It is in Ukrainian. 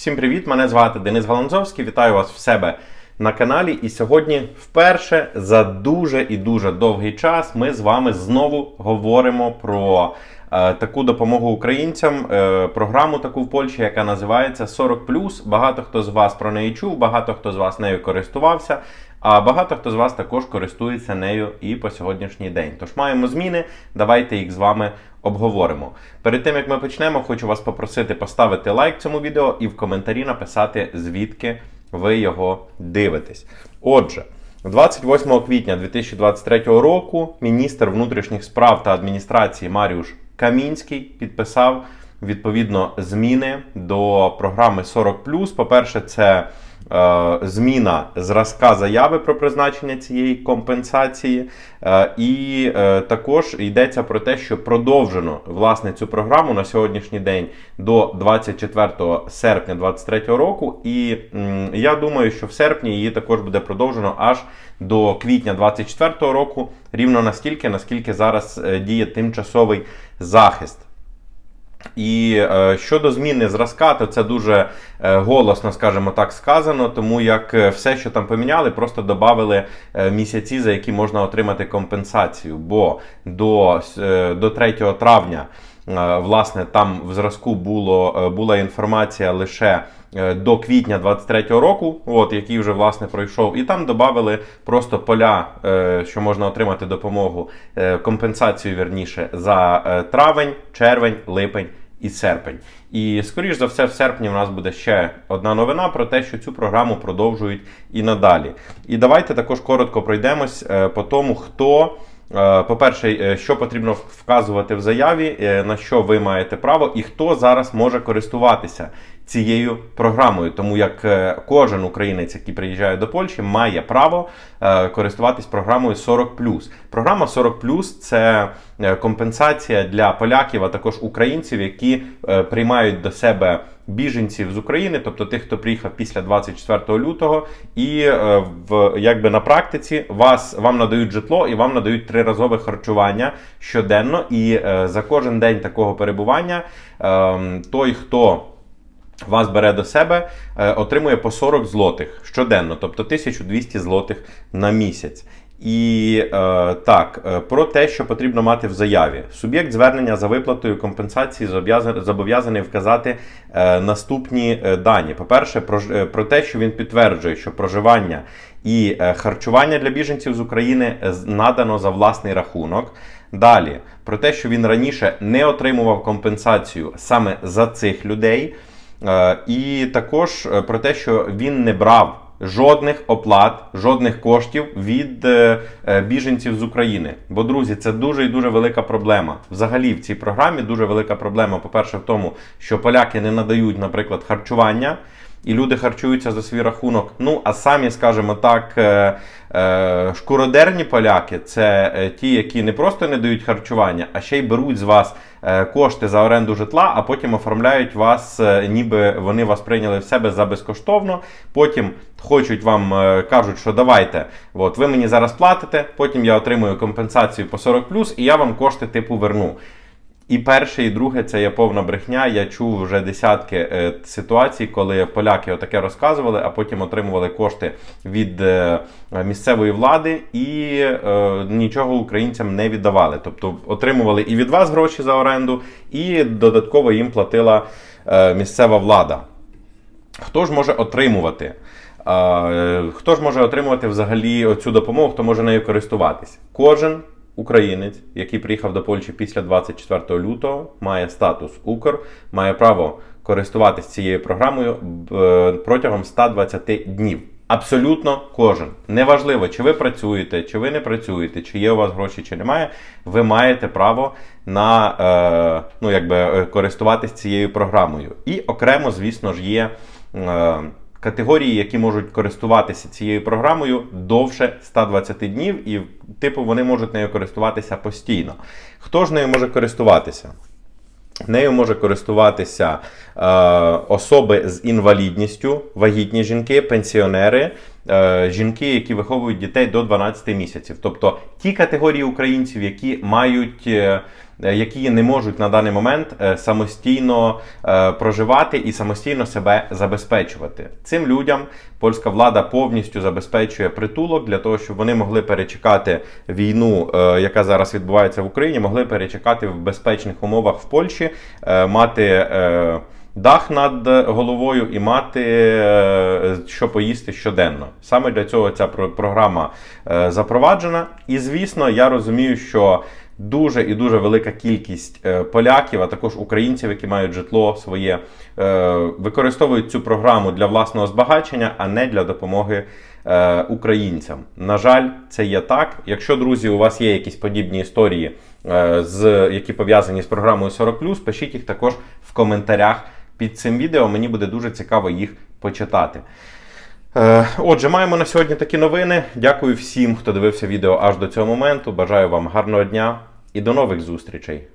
Всім привіт! Мене звати Денис Галанзовський. Вітаю вас в себе на каналі. І сьогодні, вперше за дуже і дуже довгий час, ми з вами знову говоримо про таку допомогу українцям, е, програму таку в Польщі, яка називається 40+. Багато хто з вас про неї чув, багато хто з вас нею користувався. А багато хто з вас також користується нею і по сьогоднішній день. Тож маємо зміни, давайте їх з вами обговоримо. Перед тим як ми почнемо, хочу вас попросити поставити лайк цьому відео і в коментарі написати, звідки ви його дивитесь. Отже. 28 квітня 2023 року міністр внутрішніх справ та адміністрації Маріуш Камінський підписав відповідно зміни до програми 40+. По-перше, це е, зміна зразка заяви про призначення цієї компенсації. Е, і е, також йдеться про те, що продовжено власне цю програму на сьогоднішній день до 24 серпня 2023 року. І я думаю, що в серпні її також буде продовжено аж до квітня 2024 року, рівно настільки, наскільки зараз е, діє тимчасовий захист. І е, щодо зміни зразка, то це дуже е, голосно, скажімо так, сказано, тому як е, все, що там поміняли, просто додали місяці, за які можна отримати компенсацію. Бо до, до 3 травня, власне, там в зразку було, е, була інформація лише. е, До квітня 23-го року, от який вже власне пройшов, і там додали просто поля, е, що можна отримати допомогу, е, компенсацію вірніше за е, травень, червень, липень і серпень. І скоріш за все, в серпні у нас буде ще одна новина про те, що цю програму продовжують і надалі. І давайте також коротко пройдемось е, по тому, хто. Е, По-перше, е, що потрібно вказувати в заяві, е, на що ви маєте право, і хто зараз може користуватися цією програмою, тому як кожен українець, який приїжджає до Польщі, має право користуватись програмою 40+. Програма 40+, це компенсація для поляків, а також українців, які приймають до себе біженців з України, тобто тих, хто приїхав після 24 лютого, і е, в якби на практиці вас вам надають житло і вам надають триразове харчування щоденно. І е, за кожен день такого перебування е, той, хто вас бере до себе, е, отримує по 40 злотих щоденно, тобто 1200 злотих на місяць. І е, так, е, про те, що потрібно мати в заяві. Суб'єкт звернення за виплатою компенсації зобов'язаний- вказати е, наступні е, дані. По-перше, про, е, про те, що він підтверджує, що проживання і е, харчування для біженців з України надано за власний рахунок. Далі про те, що він раніше не отримував компенсацію саме за цих людей. Е, І також про те, що він не брав жодних оплат, жодних коштів від е, е, біженців з України. Бо, друзі, це дуже і дуже велика проблема. Взагалі, в цій програмі дуже велика проблема. По-перше, в тому, що поляки не надають, наприклад, харчування. І люди харчуються за свій рахунок. Ну, а самі, скажімо так, е, е, шкуродерні поляки це е, ті, які не просто не дають харчування, а ще й беруть з вас кошти за оренду житла, а потім оформляють вас, ніби вони вас прийняли в себе за безкоштовно. Потім хочуть вам кажуть, що давайте, от ви мені зараз платите, потім я отримую компенсацію по 40+, і я вам кошти типу верну. І перше, і друге це є повна брехня. Я чув вже десятки е, ситуацій, коли поляки отаке розказували, а потім отримували кошти від е, місцевої влади і е, нічого українцям не віддавали. Тобто отримували і від вас гроші за оренду, і додатково їм платила е, місцева влада. Хто ж може отримувати? Е, Хто ж може отримувати взагалі цю допомогу, хто може нею користуватись? Кожен українець, який приїхав до Польщі після 24 лютого, має статус Укр, має право користуватись цією програмою е, протягом 120 днів. Абсолютно кожен. Неважливо, чи ви працюєте, чи ви не працюєте, чи є у вас гроші, чи немає. Ви маєте право на е, ну, якби, е, користуватись цією програмою. І окремо, звісно ж, є. Е, Категорії, які можуть користуватися цією програмою довше 120 днів, і типу вони можуть нею користуватися постійно. Хто ж нею може користуватися? Нею може користуватися е, особи з інвалідністю, вагітні жінки, пенсіонери, е, жінки, які виховують дітей до 12 місяців. Тобто ті категорії українців, які мають е, е, які не можуть на даний момент самостійно проживати і самостійно себе забезпечувати. Цим людям польська влада повністю забезпечує притулок для того, щоб вони могли перечекати війну, яка зараз відбувається в Україні, могли перечекати в безпечних умовах в Польщі, мати. Дах над головою і мати е, що поїсти щоденно. Саме для цього ця програма е, запроваджена. І звісно, я розумію, що дуже і дуже велика кількість е, поляків, а також українців, які мають житло своє, використовують цю програму для власного збагачення, а не для допомоги українцям. На жаль, це є так. Якщо друзі, у вас є якісь подібні історії, з які пов'язані з програмою 40+, пишіть їх також в коментарях під цим відео. Мені буде дуже цікаво їх почитати. Е, Отже, маємо на сьогодні такі новини. Дякую всім, хто дивився відео аж до цього моменту. Бажаю вам гарного дня і до нових зустрічей.